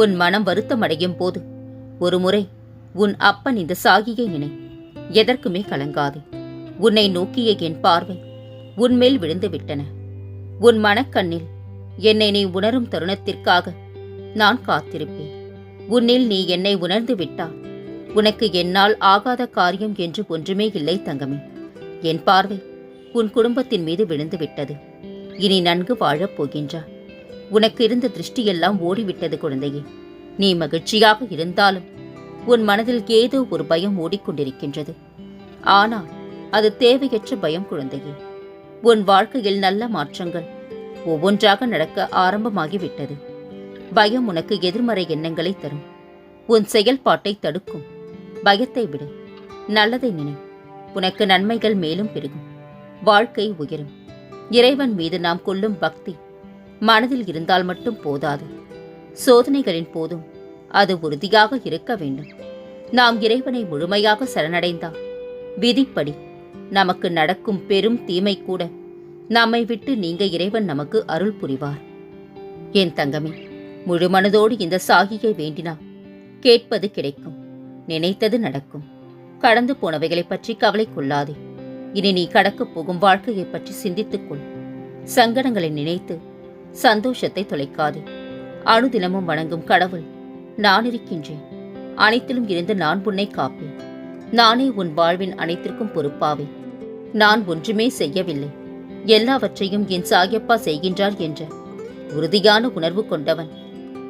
உன் மனம் வருத்தமடையும் போது ஒருமுறை உன் அப்பன் இந்த சாகியை நினை. எதற்குமே கலங்காதே. உன்னை நோக்கிய என் பார்வை உன்மேல் விழுந்து விட்டன. உன் மனக்கண்ணில் என்னை நீ உணரும் தருணத்திற்காக நான் காத்திருப்பேன். உன்னில் நீ என்னை உணர்ந்து விட்டால் உனக்கு என்னால் ஆகாத காரியம் என்று ஒன்றுமே இல்லை தங்கமே. என் பார்வை உன் குடும்பத்தின் மீது விழுந்து விட்டது. இனி நன்கு வாழப் போகின்றாய் உனக்கு இருந்த திருஷ்டியெல்லாம் ஓடிவிட்டது குழந்தையே. நீ மகிழ்ச்சியாக இருந்தாலும் உன் மனதில் ஏதோ ஒரு பயம் ஓடிக்கொண்டிருக்கின்றது. ஆனால் அது தேவையற்ற பயம் குழந்தையே. உன் வாழ்க்கையில் நல்ல மாற்றங்கள் ஒவ்வொன்றாக நடக்க ஆரம்பமாகிவிட்டது. பயம் உனக்கு எதிர்மறை எண்ணங்களை தரும். உன் செயல்பாட்டை தடுக்கும். பயத்தை விடு. நல்லதை நினை. உனக்கு நன்மைகள் மேலும் பெருகும். வாழ்க்கை உயரும். இறைவன் மீது நாம் கொள்ளும் பக்தி மனதில் இருந்தால் மட்டும் போதாது. சோதனைகளின் போதும் அது உறுதியாக இருக்க வேண்டும். நாம் இறைவனை முழுமையாக சரணடைந்தால் விதிப்படி நமக்கு நடக்கும் பெரும் தீமை கூட நம்மை விட்டு நீங்க இறைவன் நமக்கு அருள் புரிவார். என் தங்கமே முழு மனதோடு இந்த சாகியை வேண்டினா கேட்பது கிடைக்கும் நினைத்தது நடக்கும். கடந்து போனவைகளைப் பற்றி கவலை கொள்ளாதே. இனி நீ கடக்கப் போகும் வாழ்க்கையைப் பற்றி சிந்தித்துக்கொள் சங்கடங்களை நினைத்து சந்தோஷத்தை தொலைக்காதே. அணுதினமும் வணங்கும் கடவுள் நான் இருக்கின்றேன். அனைத்திலும் இருந்து நான் உன்னை காப்பேன். நானே உன் வாழ்வின் அனைத்திற்கும் பொறுப்பாவேன் நான் ஒன்றுமே செய்யவில்லை. எல்லாவற்றையும் என் சாயப்பா செய்கின்றார் என்ற உறுதியான உணர்வு கொண்டவன்.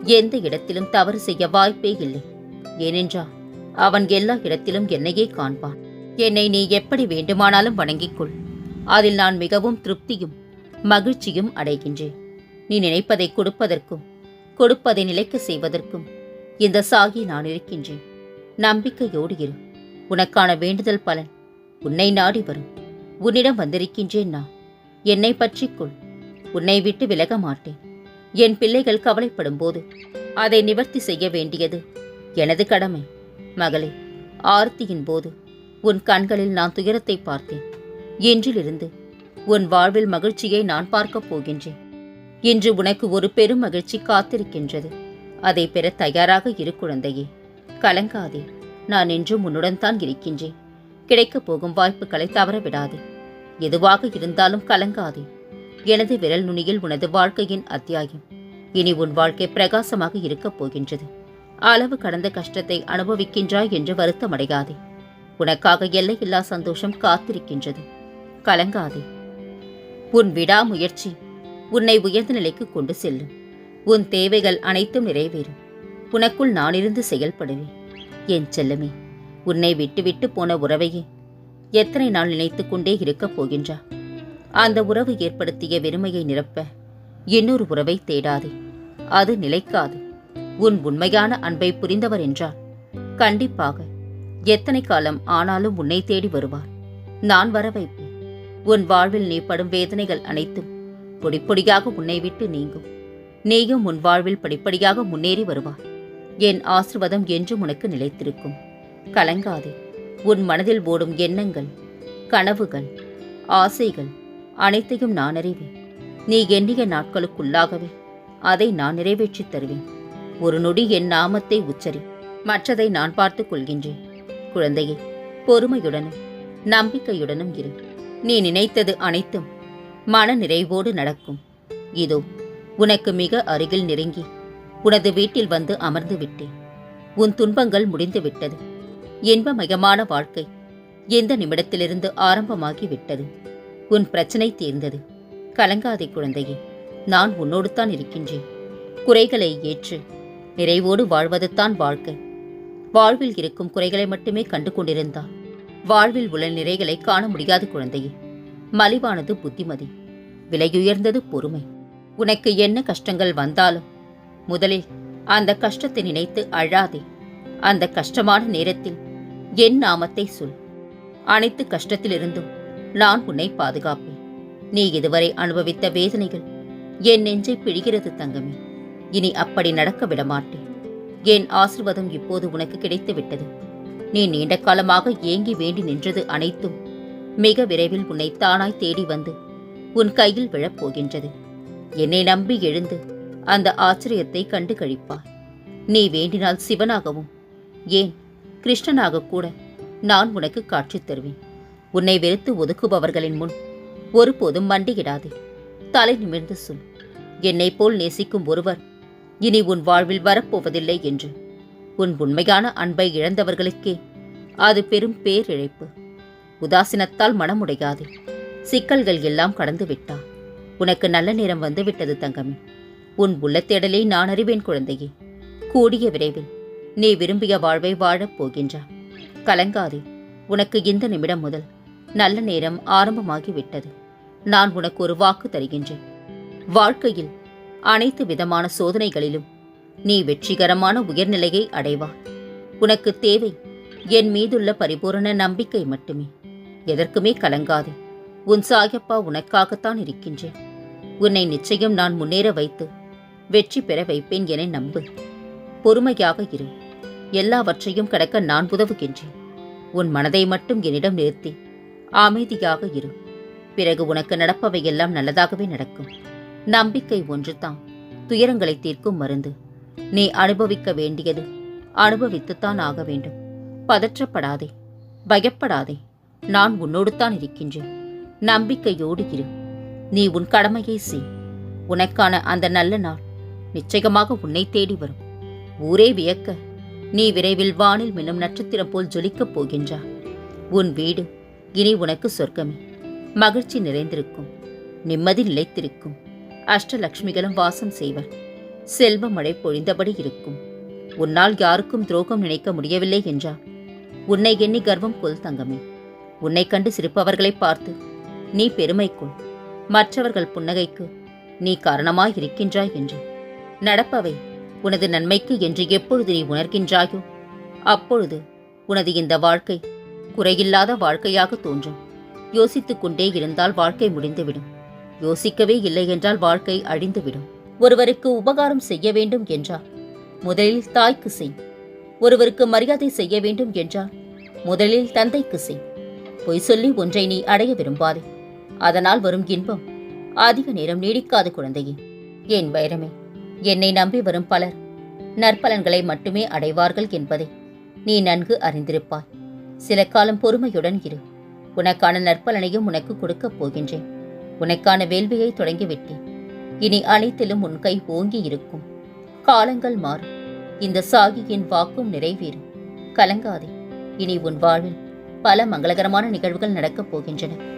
எந்த இடத்திலும் தவறு செய்ய வாய்ப்பே இல்லை. ஏனென்றால் அவன் எல்லா இடத்திலும் என்னையே காண்பான். என்னை நீ எப்படி வேண்டுமானாலும் வணங்கிக்கொள் அதில் நான் மிகவும் திருப்தியும் மகிழ்ச்சியும் அடைகின்றேன். நீ நினைப்பதை கொடுப்பதற்கும் கொடுப்பதை நிலைக்க செய்வதற்கும் இந்த சாகி நான் இருக்கின்றேன். நம்பிக்கையோடு இரு. உனக்கான வேண்டுதல் பலன் உன்னை நாடி வரும். உன்னிடம் வந்திருக்கின்றேன் நான். என்னை பற்றிக்கொள் உன்னை விட்டு விலக மாட்டேன். என் பிள்ளைகள் கவலைப்படும் போது அதை நிவர்த்தி செய்ய வேண்டியது எனது கடமை. மகளே ஆர்த்தியின் போது உன் கண்களில் நான் துயரத்தை பார்த்தேன். இன்றிலிருந்து உன் வாழ்வில் மகிழ்ச்சியை நான் பார்க்கப் போகின்றேன். இன்று உனக்கு ஒரு பெரும் மகிழ்ச்சி காத்திருக்கின்றது. அதை பெற தயாராக இரு குழந்தையே. கலங்காதே. நான் என்றும் உன்னுடன் தான் இருக்கின்றேன். கிடைக்கப் போகும் வாய்ப்புகளை தவறவிடாதே. எதுவாக இருந்தாலும் கலங்காதே. எனது விரல் நுனியில் உனது வாழ்க்கையின் அத்தியாயம். இனி உன் வாழ்க்கை பிரகாசமாக இருக்கப் போகின்றது. அளவு கடந்த கஷ்டத்தை அனுபவிக்கின்றாய் என்று வருத்தமடையாதே. உனக்காக எல்லையில்லா சந்தோஷம் காத்திருக்கின்றது. கலங்காதே. உன் விடாமுயற்சி உன்னை உயர்ந்த நிலைக்கு கொண்டு செல்லும். உன் தேவைகள் அனைத்தும் நிறைவேறும். உனக்குள் நானிருந்து செயல்படுவேன். என் செல்லமே உன்னை விட்டுவிட்டு போன உறவையே எத்தனை நாள் நினைத்து கொண்டே இருக்கப் போகின்றா? அந்த உறவு ஏற்படுத்திய வெறுமையை நிரப்ப இன்னொரு உறவை தேடாதே. அது நிலைக்காது. உன் உண்மையான அன்பை புரிந்தவர் என்றால் கண்டிப்பாக எத்தனை காலம் ஆனாலும் உன்னை தேடி வருவார். நான் வர வைப்பேன் உன் வாழ்வில் நீ படும் வேதனைகள் அனைத்தும் பொடிப்பொடியாக உன்னை விட்டு நீங்கும். நீயும் உன் வாழ்வில் படிப்படியாக முன்னேறி வருவாய். என் ஆசிர்வாதம் என்றும் உனக்கு நிலைத்திருக்கும். கலங்காதே. உன் மனதில் ஓடும் எண்ணங்கள் கனவுகள் ஆசைகள் அனைத்தையும் நான் அறிவேன். நீ எண்ணிய நாட்களுக்குள்ளாகவே அதை நான் நிறைவேற்றித் தருவேன். ஒரு நொடி என் நாமத்தை உச்சரி. மற்றதை நான் பார்த்துக் கொள்கின்றேன். குழந்தையே பொறுமையுடனும் நம்பிக்கையுடனும் இரு. நீ நினைத்தது அனைத்தும் மன நிறைவோடு நடக்கும். இதோ உனக்கு மிக அருகில் நெருங்கி உனது வீட்டில் வந்து அமர்ந்து விட்டேன். உன் துன்பங்கள் முடிந்து விட்டது. இன்பமயமான வாழ்க்கை எந்த நிமிடத்திலிருந்து ஆரம்பமாகி விட்டது? உன் பிரச்சனை தீர்ந்தது. கலங்காதே குழந்தையே நான் உன்னோடு தான் இருக்கின்றேன். குறைகளை ஏற்று நிறைவோடு வாழ்வதுதான் வாழ்க்கை. வாழ்வில் இருக்கும் குறைகளை மட்டுமே கண்டு கொண்டிருந்தால் வாழ்வில் உள்ள நிறைகளை காண முடியாது குழந்தையே. மலிவானது புத்திமதி. விலையுயர்ந்தது பொறுமை. உனக்கு என்ன கஷ்டங்கள் வந்தாலும் முதலில் அந்த கஷ்டத்தை நினைத்து அழாதே. அந்த கஷ்டமான நேரத்தில் என் நாமத்தை சொல். அனைத்து கஷ்டத்திலிருந்தும் நான் உன்னை பாதுகாப்பேன். நீ இதுவரை அனுபவித்த வேதனைகள் என் நெஞ்சை பிழிகிறது தங்கமே. இனி அப்படி நடக்க விடமாட்டேன். என் ஆசிர்வாதம் இப்போது உனக்கு கிடைத்து விட்டது நீ நீண்ட காலமாக ஏங்கி வேண்டி நின்றது அனைத்தும் மிக விரைவில் உன்னை தானாய் தேடி வந்து உன் கையில் விழப்போகின்றது. என்னை நம்பி எழுந்து அந்த ஆச்சரியத்தை கண்டு கழிப்பார் நீ வேண்டினால் சிவனாகவும் ஏன் கிருஷ்ணனாக கூட நான் உனக்கு காட்சி தருவேன். உன்னை வெறுத்து ஒதுக்குபவர்களின் முன் ஒருபோதும் மண்டியிடாதே. தலை நிமிர்ந்து சொல் என்னைப் போல் நேசிக்கும் ஒருவர் இனி உன் வாழ்வில் வரப்போவதில்லை என்று. உன் உண்மையான அன்பை இழந்தவர்களுக்கே அது பெரும் பேரிழைப்பு. உதாசீனத்தால் மனமுடையாதே. சிக்கல்கள் எல்லாம் கடந்து விட்டா? உனக்கு நல்ல நேரம் வந்து விட்டது தங்கமே. உன் உள்ள தேடலை நான் அறிவேன் குழந்தையே. கூடிய விரைவில் நீ விரும்பிய வாழ்வை வாழப் போகின்றாய் கலங்காதே. உனக்கு இந்த நிமிடம் முதல் நல்ல நேரம் ஆரம்பமாகிவிட்டது நான் உனக்கு ஒரு வாக்கு தருகின்றேன். வாழ்க்கையில் அனைத்து விதமான சோதனைகளிலும் நீ வெற்றிகரமான உயர்நிலையை அடைவா. உனக்கு தேவை என் மீதுள்ள பரிபூரண நம்பிக்கை மட்டுமே. எதற்குமே கலங்காதே. உன் சாயப்பா உனக்காகத்தான் இருக்கின்றேன். உன்னை நிச்சயம் நான் முன்னேற வைத்து வெற்றி பெற வைப்பேன் என நம்பு. பொறுமையாக இரு. எல்லாவற்றையும் கடக்க நான் உதவுகின்றேன். உன் மனதை மட்டும் என்னிடம் நிறுத்தி அமைதியாக இரு. பிறகு உனக்கு நடப்பவையெல்லாம் நல்லதாகவே நடக்கும். நம்பிக்கை ஒன்றுதான். துயரங்களை தீர்க்கும் மருந்து. நீ அனுபவிக்க வேண்டியது அனுபவித்துத்தான் ஆக வேண்டும். பதற்றப்படாதே. பயப்படாதே. நான் உன்னோடு தான் இருக்கின்றேன். நம்பிக்கையோடு இரு. நீ உன் கடமையை செய். உனக்கான அந்த நல்ல நாள் நிச்சயமாக உன்னை தேடி வரும். ஊரே வியக்க. நீ விரைவில் வானில் மின்னும் நட்சத்திரம் போல் ஜொலிக்கப் போகின்றா உன் வீடு இனி உனக்கு சொர்க்கமே. மகிழ்ச்சி நிறைந்திருக்கும். நிம்மதி நிலைத்திருக்கும். அஷ்டலக்ஷ்மிகளும் வாசம் செய்வர். செல்வ மழை பொழிந்தபடி இருக்கும். உன்னால் யாருக்கும் துரோகம் நினைக்க முடியவில்லை என்றார். உன்னை எண்ணி கர்வம் கொல் தங்கமே. உன்னை கண்டு சிரிப்பவர்களை பார்த்து நீ பெருமை கொள் மற்றவர்கள் புன்னகைக்கு நீ காரணமாயிருக்கின்றாய் என்று. நடப்பவை உனது நன்மைக்கு என்று எப்பொழுது நீ உணர்கின்றாயோ அப்பொழுது உனது இந்த வாழ்க்கை குறையில்லாத வாழ்க்கையாக தோன்றும். யோசித்துக் கொண்டே இருந்தால் வாழ்க்கை முடிந்துவிடும். யோசிக்கவே இல்லை என்றால் வாழ்க்கை அழிந்துவிடும். ஒருவருக்கு உபகாரம் செய்ய வேண்டும் என்றால் முதலில் தாய்க்கு செய். ஒருவருக்கு மரியாதை செய்ய வேண்டும் என்றால் முதலில் தந்தைக்கு செய். பொய் சொல்லி ஒன்றை நீ அடைய விரும்பாதே. அதனால் வரும் இன்பம். அதிக நேரம் நீடிக்காது குழந்தையே. என் வைரமே என்னை நம்பி வரும் பலர் நற்பலன்களை மட்டுமே அடைவார்கள் என்பதை நீ நன்கு அறிந்திருப்பாய். சில காலம் பொறுமையுடன் இரு. உனக்கான நற்பலனையும் உனக்கு கொடுக்கப் போகின்றேன். உனக்கான வேள்வியை தொடங்கிவிட்டேன். இனி அனைத்திலும் உன் கை ஓங்கி இருக்கும். காலங்கள் மாறும் இந்த சாகியின் வாக்கும் நிறைவேறும் கலங்காதே. இனி உன் வாழ்வில் பல மங்களகரமான நிகழ்வுகள் நடக்கப் போகின்றன.